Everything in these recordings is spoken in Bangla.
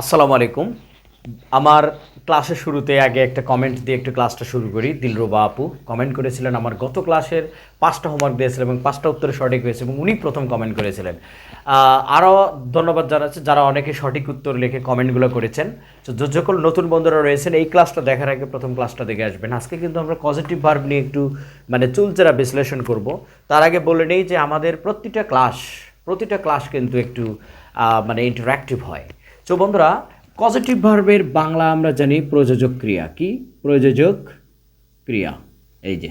আসসালামু আলাইকুম। আমার ক্লাসের শুরুতে আগে একটা কমেন্ট দিয়ে একটু ক্লাসটা শুরু করি। দিলরুবা আপু কমেন্ট করেছিলেন, আমার গত ক্লাসের পাঁচটা হোমওয়ার্ক দিয়েছিলেন এবং পাঁচটা উত্তরে সঠিক হয়েছে এবং উনি প্রথম কমেন্ট করেছিলেন। আরও ধন্যবাদ জানাচ্ছি যারা অনেকে সঠিক উত্তর লিখে কমেন্টগুলো করেছেন। তো যে সকল নতুন বন্ধুরা রয়েছেন, এই ক্লাসটা দেখার আগে প্রথম ক্লাসটা দেখে আসবেন। আজকে কিন্তু আমরা পজিটিভ ভার্ব নিয়ে একটু মানে চুলচেরা বিশ্লেষণ করব। তার আগে বলে নেই যে আমাদের প্রতিটা ক্লাস প্রতিটা ক্লাস কিন্তু একটু মানে ইন্টারাক্টিভ হয়। তো বন্ধুরা পজিটিভ ভার্বের বাংলা আমরা জানি প্রযোজক ক্রিয়া। কি? প্রযোজক ক্রিয়া। এই যে,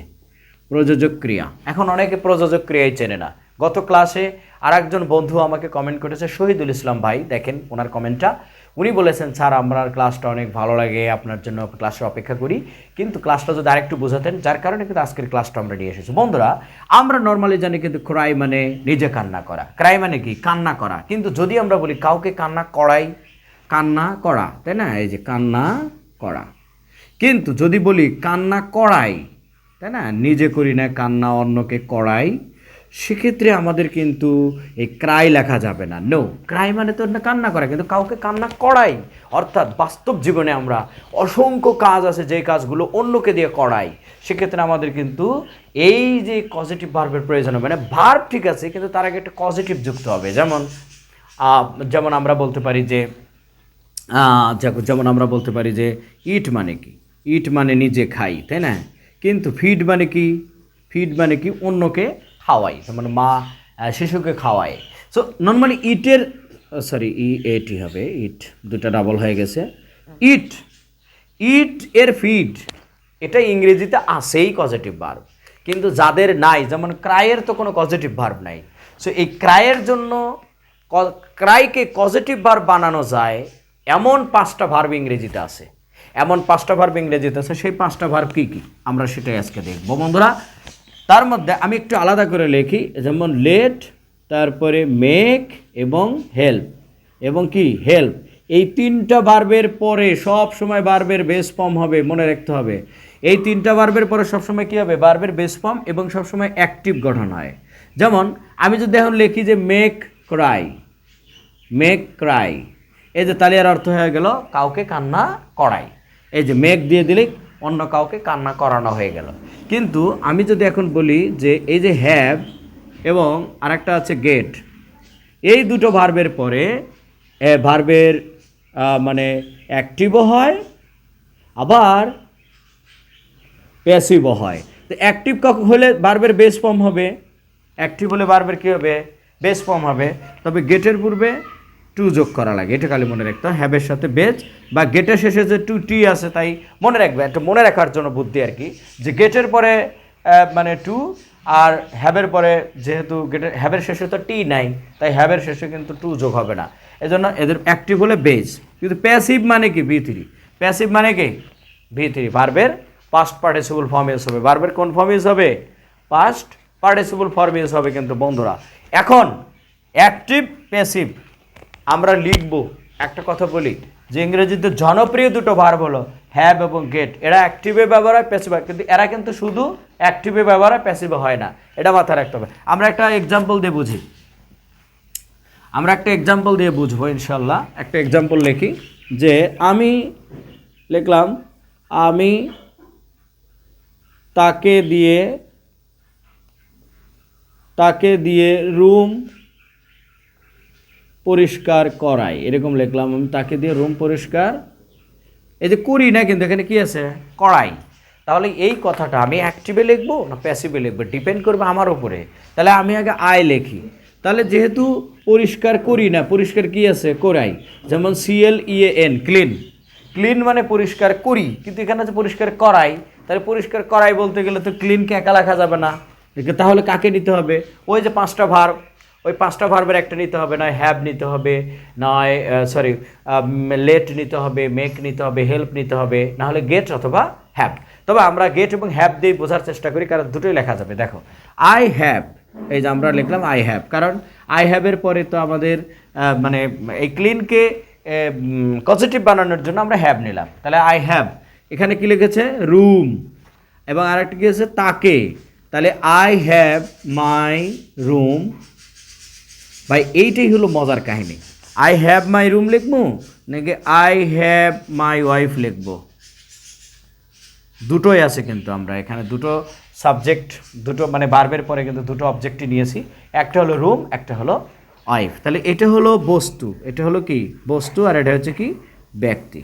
প্রযোজক ক্রিয়া। এখন অনেকে প্রযোজক ক্রিয়াই চেনে না। গত ক্লাসে আর একজন বন্ধু আমাকে কমেন্ট করেছে, শহীদুল ইসলাম ভাই, দেখেন ওনার কমেন্টটা উনি বলেছেন, স্যার, আমার ক্লাসটা অনেক ভালো লাগে, আপনার জন্য ক্লাসের অপেক্ষা করি। কিন্তু ক্লাসটা যদি আরেকটু বোঝাতেন, যার কারণে কিন্তু আজকের ক্লাসটা আমরা নিয়ে এসেছি। বন্ধুরা, আমরা নর্মালি জানি কিন্তু ক্রাই মানে নিজে কান্না করা। ক্রাই মানে কি? কান্না করা। কিন্তু যদি আমরা বলি কাউকে কান্না করাই কান্না করা, তাই না? এই যে কান্না করা। কিন্তু যদি বলি কান্না করাই, তাই না? নিজে করি না কান্না, অন্যকে করাই, সেক্ষেত্রে আমাদের কিন্তু এই ক্রাই লেখা যাবে না। নো ক্রাই মানে তো কান্না করা, কিন্তু কাউকে কান্না করাই। অর্থাৎ বাস্তব জীবনে আমরা অসংখ্য কাজ আছে, যে কাজগুলো অন্যকে দিয়ে করাই। সেক্ষেত্রে আমাদের কিন্তু এই যে পজিটিভ ভার্বের প্রয়োজন হবে না। ভার্ব ঠিক আছে, কিন্তু তার আগে একটা পজিটিভ যুক্ত হবে। যেমন যেমন আমরা বলতে পারি যে যেমন আমরা বলতে পারি যে ইট মানে কি? ইট মানে নিজে খাই, তাই না? কিন্তু ফিড মানে কি? ফিড মানে কি? অন্যকে খাওয়াই মানে মা শিশুকে খাওয়ায় সো নর্মালি ইটের সরি ই এটি হবে ইট দুটা ডাবল হয়ে গেছে। ইট ইট এর ফিড এটা ইংরেজিতে আসেই পজিটিভ ভার্ব কিন্তু যাদের নাই, যেমন ক্রায়ের তো কোনো পজিটিভ ভার্ব নাই। সো এই ক্রায়ের জন্য ক্রাইকে পজিটিভ ভার্ব বানানো যায় এমন পাঁচটা ভার্ব ইংরেজিতে আছে। এমন পাঁচটা ভার্ব ইংরেজিতে আছে, সেই পাঁচটা ভার্ব কী কী? আমরা সেটাই আজকে দেখব। বন্ধুরা, তার মধ্যে আমি একটু আলাদা করে লিখি, যেমন লেট তারপরে মেক এবং হেল্প এবং কি? হেল্প এই তিনটা বার্বের পরে সব সময় বার্বের বেস ফর্ম হবে, মনে রাখতে হবে। এই তিনটা বার্বের পরে সবসময় কী হবে? বার্বের বেস ফর্ম এবং সবসময় অ্যাক্টিভ গঠন হয়। যেমন, আমি যদি এখন লিখি যে মেক ক্রাই মেক ক্রাই এই যে তালিয়ার অর্থ হয়ে গেল কাউকে কান্না করাই। এই যে মেঘ দিয়ে দিলে অন্য কাউকে কান্না করানো হয়ে গেল। কিন্তু আমি যদি এখন বলি যে এই যে হ্যাভ এবং আরেকটা আছে গেট এই দুটো ভার্বের পরে ভার্বের মানে অ্যাক্টিভও হয়, আবার প্যাসিভও হয়। তো অ্যাক্টিভ হলে বার্বের বেস ফর্ম হবে অ্যাক্টিভ হলে বার্বের কী হবে? বেস ফর্ম হবে। তবে গেটের পূর্বে টু যোগ করা লাগে। এটা খালি মনে রাখতে হয়। হ্যাবের সাথে বেজ বা গেটের শেষে যে টু টি আছে তাই মনে রাখবে, একটা মনে রাখার জন্য বুদ্ধি আর কি। যে গেটের পরে মানে টু আর হ্যাবের পরে যেহেতু গেটের হ্যাবের শেষে তো টি নাই, তাই হ্যাবের শেষে কিন্তু টু যোগ হবে না। এজন্য এদের অ্যাক্টিভ হলে বেজ। কিন্তু প্যাসিভ মানে কি? বি থ্রি প্যাসিভ মানে কি? ভি থ্রি ভার্বের পাস্ট পার্টিসিপল ফর্ম ইউজ হবে। ভার্বের কোন ফর্ম ইউজ হবে? পাস্ট পার্টিসিপল ফর্ম ইউজ হবে কিন্তু বন্ধুরা। এখন অ্যাক্টিভ প্যাসিভ আমরা লিখব, একটা কথা বলি, যে ইংরেজিতে জনপ্রিয় দুটো ভার্ব হলো হ্যাভ এবং গেট এরা অ্যাক্টিভে ব্যবহার হয় প্যাসিভ হয়, কিন্তু এরা কিন্তু শুধু অ্যাক্টিভে ব্যবহার হয় প্যাসিভে হয় না। এটা মাথায় রাখতে হবে। আমরা একটা এক্সাম্পল দিয়ে বুঝি। আমরা একটা এক্সাম্পল দিয়ে বুঝব ইনশাল্লাহ একটা এক্সাম্পল লিখি, যে আমি লিখলাম, আমি তাকে দিয়ে তাকে দিয়ে রুম পরিষ্কার করাই। এরকম লিখলাম, আমি তাকে দিয়ে রুম পরিষ্কার। এই যে করি না, কিন্তু এখানে কি আছে? করাই। তাহলে এই কথাটা আমি অ্যাক্টিভে লিখব না প্যাসিভে লিখব? ডিপেন্ড করবে আমার উপরে। তাহলে আমি আগে আয় লিখি। তাহলে যেহেতু পরিষ্কার করি না, পরিষ্কার কি আছে? করাই। যেমন CL EA N clean clean মানে পরিষ্কার করি, কিন্তু এখানে আছে পরিষ্কার করাই। তাহলে পরিষ্কার করাই বলতে গেলে তো ক্লিনকে একা লেখা যাবে না। তাহলে কাকে নিতে হবে? ওই যে পাঁচটা ভার্ব ওই পাঁচটা ভার্বের একটা নিতে হবে, নয় হ্যাভ নিতে হবে, নয় সরি লেট নিতে হবে মেক নিতে হবে হেল্প নিতে হবে না হলে গেট অথবা হ্যাভ তবে আমরা গেট এবং হ্যাভ দিয়ে বোঝার চেষ্টা করি, কারণ দুটোই লেখা যাবে। দেখো আই হ্যাভ এই যে আমরা লিখলাম আই হ্যাভ কারণ আই হ্যাভের পরে তো আমাদের মানে এই ক্লিনকে পজিটিভ বানানোর জন্য আমরা হ্যাভ নিলাম। তাহলে আই হ্যাভ এখানে কি লিখেছে? রুম এবং আরেকটা কি আছে? তাকে। তাহলে আই হ্যাভ মাই রুম ভাই, এইটাই হলো মজার কাহিনী। আই হ্যাভ মাই রুম লিখব, নাকি আই হ্যাভ মাই ওয়াইফ লিখব? দুটোই আছে কিন্তু আমরা, এখানে দুটো সাবজেক্ট দুটো মানে বার্বের পরে কিন্তু দুটো অবজেক্টই নিয়েছি। একটা হলো রুম একটা হলো ওয়াইফ তাহলে এটা হলো বস্তু, এটা হলো কি? বস্তু, আর এটা হচ্ছে কি? ব্যক্তি।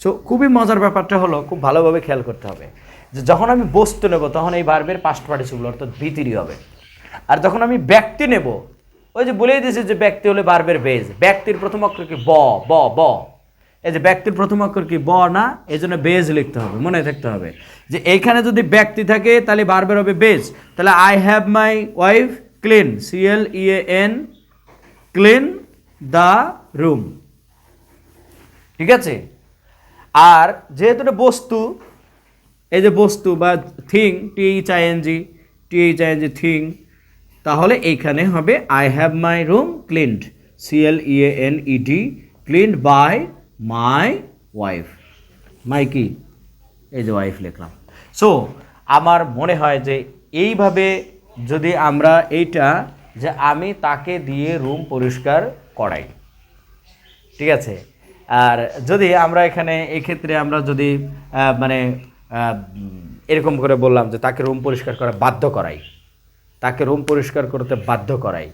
সো খুবই মজার ব্যাপারটা হলো, খুব ভালোভাবে খেয়াল করতে হবে। যে যখন আমি বস্তু নেব, তখন এই বার্বের পাস্ট পার্টিসিপল অর্থাৎ ভিতরি হবে। আর যখন আমি ব্যক্তি নেব ওই যে বলেই দিয়েছে যে ব্যক্তি হলে বার্বের বেজ। ব্যক্তির প্রথম অক্ষর কি ব ব ব? এই যে ব্যক্তির প্রথম অক্ষর কি ব না, এই জন্য বেজ লিখতে হবে, মনে থাকতে হবে। যে এইখানে যদি ব্যক্তি থাকে, তাহলে বারবার হবে বেজ। তাহলে I have my wife clean CL EA N clean the room ঠিক আছে? আর যেহেতু এটা বস্তু, এই যে বস্তু বা thing TH ING TH ING thing তাহলে এইখানে হবে I have my room cleaned CL EA N ED cleaned by my wife my কি এই যে ওয়াইফ লিখলাম। সো আমার মনে হয় যে এইভাবে যদি আমরা এইটা যে আমি তাকে দিয়ে রুম পরিষ্কার করাই, ঠিক আছে? আর যদি আমরা এখানে এই ক্ষেত্রে আমরা যদি মানে এরকম করে বললাম যে তাকে রুম পরিষ্কার করা বাধ্য করাই তাকে রুম পরিষ্কার করতে বাধ্য করাই।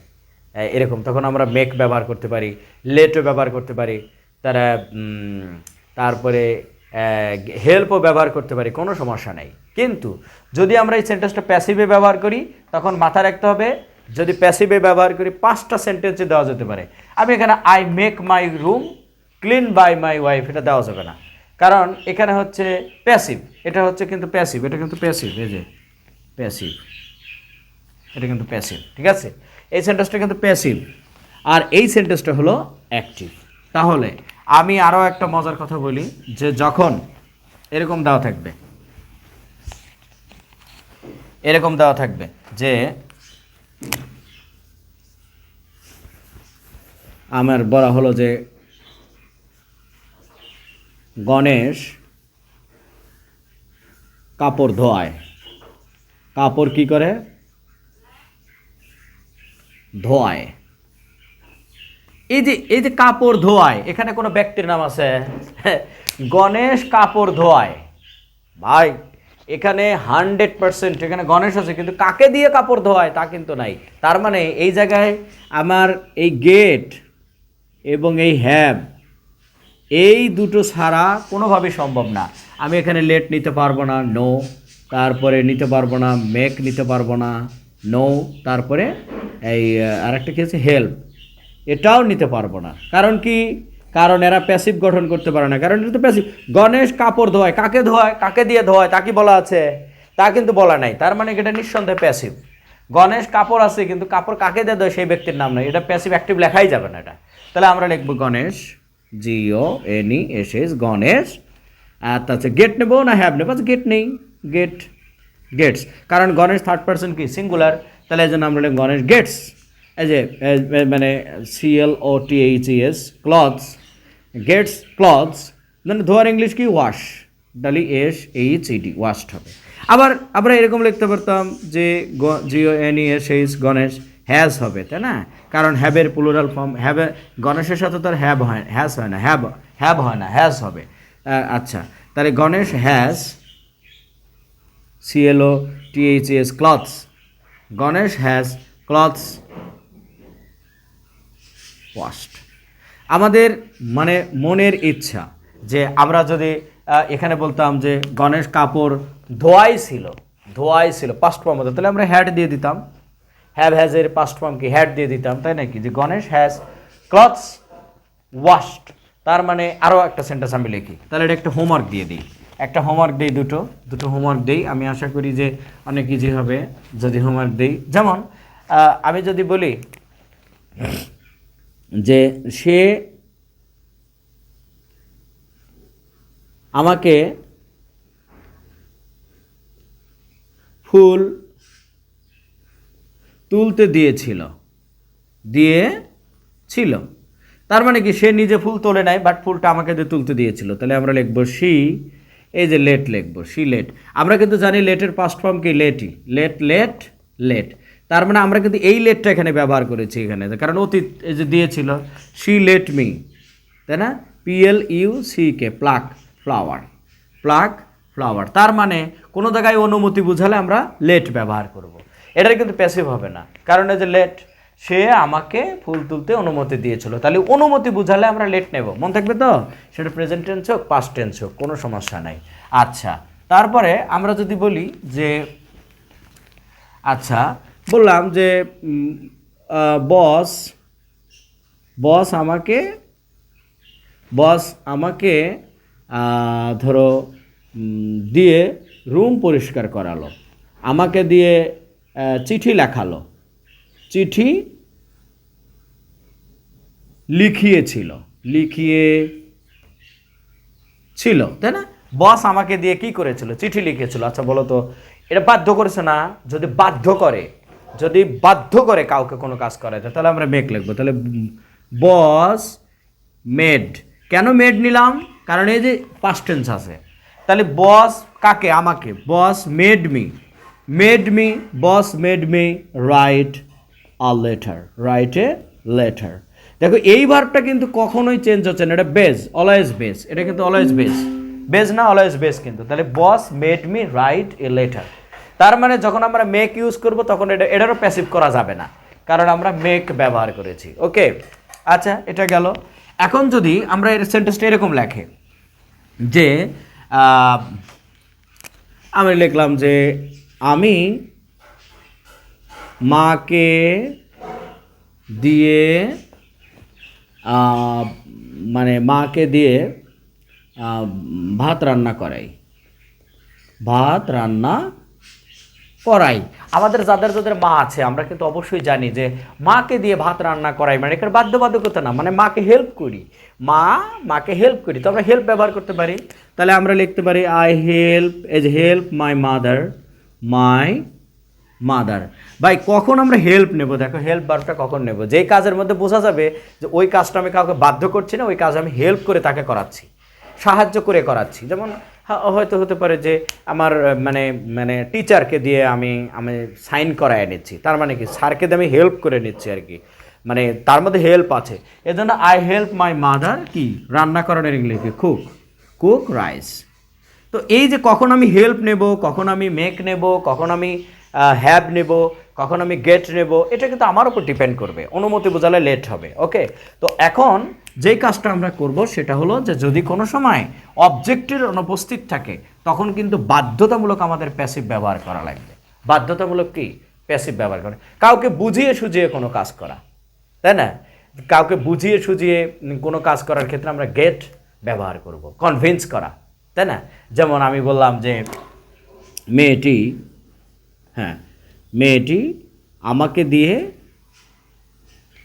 এরকম তখন আমরা মেক ব্যবহার করতে পারি, লেটও ব্যবহার করতে পারি, তারা তারপরে হেল্পও ব্যবহার করতে পারি, কোনো সমস্যা নেই। কিন্তু যদি আমরা এই সেন্টেন্সটা প্যাসিভে ব্যবহার করি, তখন মাথা রাখতে হবে, যদি প্যাসিভে ব্যবহার করি, পাঁচটা সেন্টেন্সে দেওয়া যেতে পারে। আমি এখানে I make my room clean by my wife এটা দেওয়া যাবে না। কারণ এখানে হচ্ছে প্যাসিভ এটা হচ্ছে কিন্তু প্যাসিভ এটা কিন্তু প্যাসিভ এই যে প্যাসিভ এটা কিন্তু প্যাসিভ ঠিক আছে? এই সেন্টেন্সটা কিন্তু প্যাসিভ আর এই সেন্টেন্সটা হলো অ্যাক্টিভ তাহলে আমি আরও একটা মজার কথা বলি, যে যখন এরকম দেওয়া থাকবে, এরকম দেওয়া থাকবে, যে আমার বলা হলো যে গণেশ কাপড় ধোয়ায় কাপড় কি করে? ধোয়ায়। এই যে এই যে কাপড় ধোয়ায়, এখানে কোনো ব্যক্তির নাম আছে? গণেশ কাপড় ধোয়ায়। ভাই, এখানে হান্ড্রেড পার্সেন্ট, এখানে গণেশ আছে, কিন্তু কাকে দিয়ে কাপড় ধোয়ায় তা কিন্তু নাই। তার মানে এই জায়গায় আমার এই গেট এবং এই হ্যাব এই দুটো ছাড়া কোনোভাবেই সম্ভব না। আমি এখানে লেট নিতে পারব না, নো। তারপরে নিতে পারব না, মেক নিতে পারব না, নো। তারপরে এই আরেকটা কি আছে? হেল্প এটাও নিতে পারব না। কারণ কি? কারণ এরা প্যাসিভ গঠন করতে পারে না। কারণ এটা তো প্যাসিভ গণেশ কাপড় ধোয়। কাকে ধোয়? কাকে দিয়ে ধোয়? তা কি বলা আছে? তা কিন্তু বলা নাই। তার মানে এটা নিঃসন্দেহে প্যাসিভ গণেশ কাপড় আছে, কিন্তু কাপড় কাকে দিয়ে দেয় সেই ব্যক্তির নাম নাই। এটা প্যাসিভ অ্যাক্টিভ লেখাই যাবে না এটা। তাহলে আমরা লিখব Ganesh, GO, any S S, Ganesh. আর তাছাড়া গেট নেব না হ্যাভ নেব? আচ্ছা গেট নেই। গেট গেটস কারণ গণেশ থার্ড পার্সন কি? সিঙ্গুলার তাহলে এই জন্য আমরা লিখব গণেশ গেটস। এই যে মানে CL O T H S clothes gets clothes মানে ধোয়ার ইংলিশ কি? ওয়াশ ডালি এস, এইচ ইডি ওয়াশড হবে। আবার, আমরা এরকম লিখতে পারতাম যে GO, N S, H, Ganesh has হবে, তাই না? কারণ হ্যাবের প্লুরাল ফর্ম হ্যাবে গণেশের সাথে তার হ্যাব হয় হ্যাজ হয় না হ্যাব হ্যাব হয় না হ্যাজ হবে। আচ্ছা তাহলে Ganesh has CLO THS clothes Ganesh has clothes washed আমাদের মানে মনের ইচ্ছা যে আমরা যদি এখানে বলতাম যে গণেশ কাপড় ধোয়াই ছিল ধোয়াই ছিল পাস্ট ফর্ম হতো তাহলে আমরা হ্যাড দিয়ে দিতাম। হ্যাভ হ্যাজের পাস্ট ফর্ম কি? হ্যাড দিয়ে দিতাম, তাই নাকি? যে গণেশ হ্যাজ ক্লথস ওয়াশড তার মানে আরও একটা সেন্টেন্স আমি লিখি। তাহলে এটা একটা হোমওয়ার্ক দিয়ে দিই। একটা হোমওয়ার্ক দিই দুটো। দুটো হোমওয়ার্ক দিই আমি আশা করি যে অনেক ইজি হবে যদি হোমওয়ার্ক দিই যেমন আমি যদি বলি যে সে আমাকে ফুল তুলতে দিয়েছিল দিয়ে ছিল তার মানে কি সে নিজে ফুল তোলে নাই বাট ফুলটা আমাকে দিয়ে তুলতে দিয়েছিল। তাহলে আমরা লিখব, সি এই যে লেট লিখব সি লেট আমরা কিন্তু জানি লেটের পাস্ট ফর্ম কি? লেটই লেট লেট লেট তার মানে আমরা কিন্তু এই লেটটা এখানে ব্যবহার করেছি এখানে। কারণ অতীত এই যে দিয়েছিল সি লেট মি তাই না? PL U C K pluck flower pluck flower তার মানে কোনো জায়গায় অনুমতি বুঝালে আমরা লেট ব্যবহার করব। এটার কিন্তু প্যাসিভ হবে না। কারণ এই যে লেট সে আমাকে ফুল তুলতে অনুমতি দিয়েছিল। তাহলে অনুমতি বুঝালে আমরা লেট নেব। মন থাকবে তো? সেটা প্রেজেন্ট টেন্স হোক পাস্ট টেন্স হোক, কোনো সমস্যা নাই। আচ্ছা তারপরে আমরা যদি বলি যে আচ্ছা বললাম যে বস বস আমাকে বস আমাকে ধরো দিয়ে রুম পরিষ্কার করালো। আমাকে দিয়ে চিঠি লেখালো। চিঠি লিখিয়েছিল লিখিয়ে ছিল তাই না? বস আমাকে দিয়ে কি করেছিল? চিঠি লিখেছিল। আচ্ছা বলো তো, এটা বাধ্য করেছে না? যদি বাধ্য করে, যদি বাধ্য করে কাউকে কোনো কাজ করাতে, তাহলে আমরা মেক লিখব। তাহলে বস, মেড। কেন মেড নিলাম? কারণ এই যে পাস্ট টেন্স আছে। তাহলে বস কাকে? আমাকে। Boss, made me. Made me, boss, made me, write. A letter write a letter দেখো, এই ভার্বটা কিন্তু কখনোই চেঞ্জ হচ্ছে না। এটা বেজ অলওয়েজ বেজ এটা কিন্তু অলওয়েজ বেজ বেজ না অলওয়েজ বেজ কিন্তু। তাহলে boss made me write a letter তার মানে যখন আমরা মেক ইউজ করব, তখন এটা, এটারও প্যাসিভ করা যাবে না। কারণ আমরা মেক ব্যবহার করেছি। ওকে আচ্ছা এটা গেল। এখন যদি আমরা এর সেন্টেন্সটা এরকম লেখে, যে আমি লিখলাম যে, আমি মাকে দিয়ে মানে মাকে দিয়ে ভাত রান্না করাই। ভাত রান্না করাই। আমাদের যাদের যাদের মা আছে, আমরা কিন্তু অবশ্যই জানি যে মাকে দিয়ে ভাত রান্না করাই মানে এখানে বাধ্যবাধকতা না মানে মাকে হেল্প করি। মা মাকে হেল্প করি। তো আমরা হেল্প ব্যবহার করতে পারি? তাহলে আমরা লিখতে পারি I help as help my mother my mother. ভাই, কখন আমরা হেল্প নেব? দেখো হেল্প বারটা কখন নেব? যেই কাজের মধ্যে বোঝা যাবে যে ওই কাজটা আমি কাউকে বাধ্য করছি না, ওই কাজ আমি হেল্প করে তাকে করাচ্ছি, সাহায্য করে করাচ্ছি। যেমন হয়তো হতে পারে যে আমার মানে মানে টিচারকে দিয়ে আমি আমি সাইন করায় নিচ্ছি। তার মানে কি? স্যারকে দিয়ে আমি হেল্প করে নিচ্ছি আর কি। মানে তার মধ্যে হেল্প আছে। এজন্য আই হেল্প মাই মাদার কি? রান্না করানোর ইংলিশে কুক কুক রাইস তো এই যে কখন আমি হেল্প নেব, কখন আমি মেক নেব, কখন আমি হ্যাভ নেব, কখন আমি গেট নেব, এটা কিন্তু আমার উপর ডিপেন্ড করবে। অনুমতি বোঝালে লেট হবে, ওকে? তো এখন যেই কাজটা আমরা করব সেটা হলো যে যদি কোনো সময় অবজেক্টের অনুপস্থিত থাকে, তখন কিন্তু বাধ্যতামূলক আমাদের প্যাসিভ ব্যবহার করা লাগবে। বাধ্যতামূলক কি? প্যাসিভ ব্যবহার করে। কাউকে বুঝিয়ে সুঝিয়ে কোনো কাজ করা, তাই না? কাউকে বুঝিয়ে সুঝিয়ে কোনো কাজ করার ক্ষেত্রে আমরা গেট ব্যবহার করব কনভিন্স করা, তাই না? যেমন আমি বললাম যে মেয়েটি হ্যাঁ মেয়েটি আমাকে দিয়ে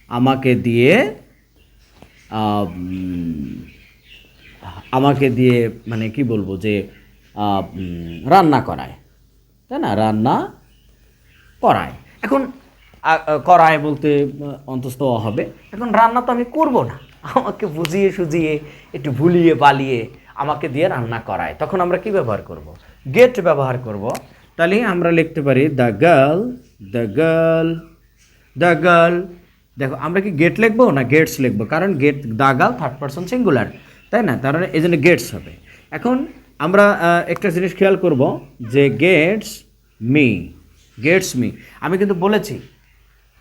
আমাকে দিয়ে আমাকে দিয়ে মানে কি বলব যে রান্না করায়, তাই না? রান্না করায়। এখন করায় বলতে অন্তস্থ হবে। এখন রান্না তো আমি করব না। আমাকে বুঝিয়ে সুজিয়ে একটু ভুলিয়ে বালিয়ে আমাকে দিয়ে রান্না করায়। তখন আমরা কি ব্যবহার করব? গেট ব্যবহার করব। তাহলে আমরা লিখতে পারি the girl the girl the girl. দেখো, আমরা কি গেট লিখব না গেটস লিখব? কারণ get, the girl third person singular তাই না? তার মানে এই জন্য গেটস হবে। এখন আমরা একটা জিনিস খেয়াল করব যে গেটস মি গেটস মি। আমি কিন্তু বলেছি,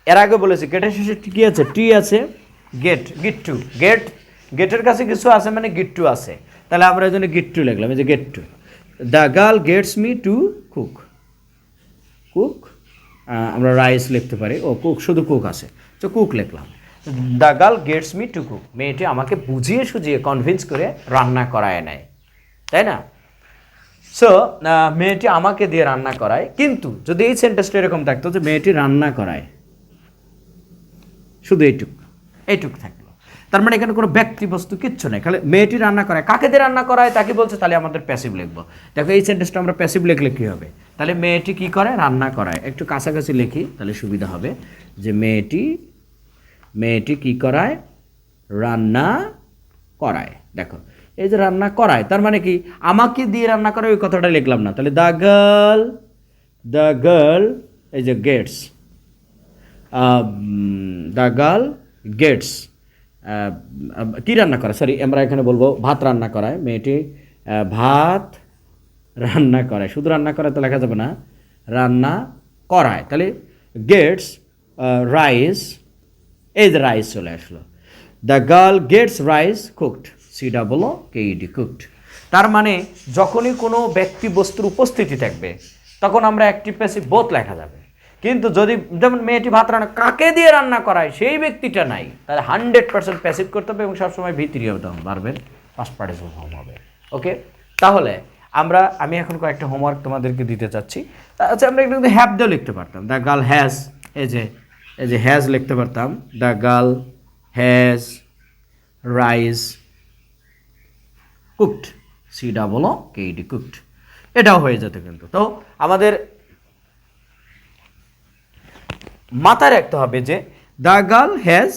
এর আগে বলেছি, গেটের শেষে কি আছে? টি আছে। গেট গিট্টু গেট, গেটের কাছে কিছু আছে মানে গিট্টু আছে। তাহলে আমরা এই জন্য গিট্টু লিখলাম, এই যে get to the girl gets me to cook. Cook আমরা রাইস লিখতে পারি। ও কুক শুধু কুক আছে। তো কুক লিখলাম। The girl gets me to cook মেয়েটি আমাকে বুঝিয়ে সুঝিয়ে কনভিন্স করে রান্না করায় নেয়। তাই না? সো মেয়েটি আমাকে দিয়ে রান্না করায়। কিন্তু যদি এই সেন্টেন্সটা এরকম থাকতো যে মেয়েটি রান্না করায়, শুধু এইটুক এইটুক থাকল তার মানে এখানে কোনো ব্যক্তি বস্তু কিচ্ছু নেই। খালি মেয়েটি রান্না করায় কাকে দিয়ে রান্না করায়? তাকে বলছে, তাহলে আমাদের প্যাসিভ লিখব। দেখো, এই সেন্টেন্সটা আমরা প্যাসিভ লিখলে কী হবে? তাহলে মেয়েটি কি করে? রান্না করায়। একটু কাছাকাছি লিখি, তাহলে সুবিধা হবে যে মেয়েটি মেয়েটি কি করায়? রান্না করায়। দেখো, এই যে রান্না করায়, তার মানে কি? আমাকে দিয়ে রান্না করে, ওই কথাটা লিখলাম না। তাহলে দ্য গার্ল দ্য গার্ল, এই যে গেটস দ্য গার্ল, গেটস। কী রান্না করে? সরি আমরা এখানে বলব ভাত রান্না করায় মেয়েটি ভাত রান্না করায় শুধু রান্না করায় তো লেখা যাবে না। রান্না করায়। তাহলে গেটস রাইস, এই যে রাইস চলে আসলো। The girl gets rice cooked. C double K KED cooked. তার মানে যখনই কোনো ব্যক্তি বস্তুর উপস্থিতি থাকবে, তখন আমরা অ্যাক্টিভ প্যাসিভ বোথ লেখা যাবে। কিন্তু যদি যেমন মেয়েটি ভাত রান্না কাকে দিয়ে রান্না করায়, সেই ব্যক্তিটা নাই। তাহলে হান্ড্রেড পার্সেন্ট প্যাসিভ করতে হবে এবং সবসময় ভিতরি হতে হবে পারবেন ফার্স্ট পার্টিসিপল হোম হবে। ওকে তাহলে আমরা, আমি এখন কয়েকটা হোমওয়ার্ক তোমাদেরকে দিতে চাচ্ছি। আচ্ছা আমরা একটু হ্যাভ দিয়েও লিখতে পারতাম। দ্য গার্ল হ্যাজ এই যে এই যে হ্যাজ লিখতে পারতাম। The girl has rice cooked C double KED cooked এটাও হয়ে যেত কিন্তু। তো আমাদের মাথায় রাখতে হবে যে the girl has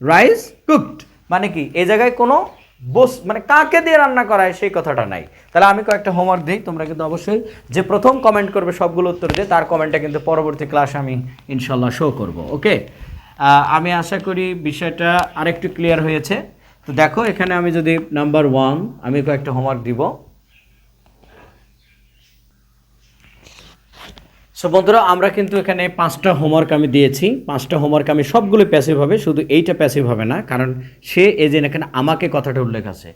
rice cooked. মানে কি? এই জায়গায় কোনো বস মানে কাকে দিয়ে রান্না করায় সেই কথাটা নাই। তাহলে আমি কয়েকটা হোমওয়ার্ক দিই তোমরা কিন্তু অবশ্যই যে প্রথম কমেন্ট করবে সবগুলো উত্তর দিয়ে তার কমেন্টটা কিন্তু পরবর্তী ক্লাসে আমি ইনশাল্লাহ শো করব ওকে আমি আশা করি বিষয়টা আরেকটু ক্লিয়ার হয়েছে। তো দেখো এখানে আমি যদি নাম্বার ওয়ান আমি কয়েকটা হোমওয়ার্ক দিব। সো বন্ধুরা, আমরা কিন্তু এখানে পাঁচটা হোমওয়ার্ক আমি দিয়েছি। পাঁচটা হোমওয়ার্ক আমি সবগুলো প্যাসিভ হবে, শুধু এইটা প্যাসিভ হবে না, কারণ সে এই যে এখানে আমাকে কথাটা উল্লেখ আছে।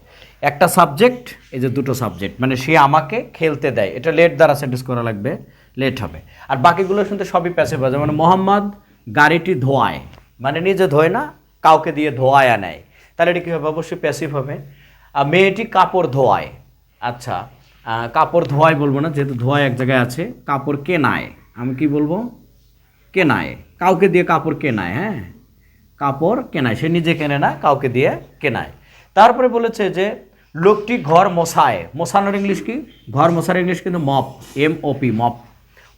একটা সাবজেক্ট এই যে দুটো সাবজেক্ট মানে সে আমাকে খেলতে দেয়। এটা লেট দ্বারা সেন্টেন্স করা লাগবে লেট হবে। আর বাকিগুলো শুনতে সবই প্যাসিভ হবে। যেমন মোহাম্মদ গাড়িটি ধোয়ায় মানে নিজে ধোয় না, কাউকে দিয়ে ধোয়ায় নেয়। তাহলে এটা কী হবে? অবশ্যই প্যাসিভ হবে। আর মেয়েটি কাপড় ধোয়ায়। আচ্ছা কাপড় ধোয়ায় বলব না, যেহেতু ধোয়ায় এক জায়গায় আছে, কাপড় কেনায়। আমি কি বলব? কেনায়। কাউকে দিয়ে কাপড় কেনায় হ্যাঁ? কাপড় কেনায়। সে নিজে কেনে না, কাউকে দিয়ে কেনায়। তারপরে বলেছে যে, লোকটি ঘর মশায়। মশানোর ইংলিশ কি? ঘর মশার ইংলিশ কিন্তু mop M O P mop.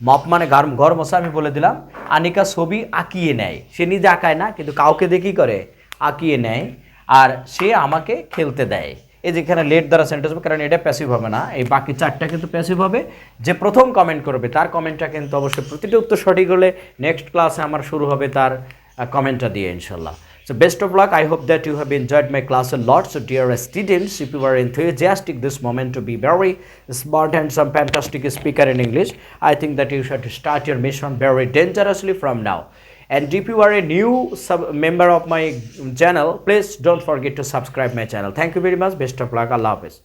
Mop মানে ঘর ঘর মশা আমি বলে দিলাম, আনিকা ছবি আঁকিয়ে নেয়। সে নিজে আঁকায় না, কিন্তু কাউকে দিয়ে কী করে? আঁকিয়ে নেয়। আর সে আমাকে খেলতে দেয়। এই যে এখানে লেট দ্বারা সেন্টেন্স হবে, কারণ এটা প্যাসিভ হবে না। এই বাকি চারটা কিন্তু প্যাসিভ হবে। যে প্রথম কমেন্ট করবে, তার কমেন্টটা কিন্তু অবশ্যই প্রতিটি উত্তর সঠিক হলে নেক্সট ক্লাসে আমার শুরু হবে তার কমেন্টটা দিয়ে ইনশাল্লাহ so best of luck I hope that you have enjoyed my class and lots dear students if you are enthusiastic this moment to be very smart and some fantastic speaker in English I think that you should start your mission very dangerously from now And if you are a new sub member of my channel, please don't forget to subscribe my channel. Thank you very much. Best of luck. Allah Hafiz.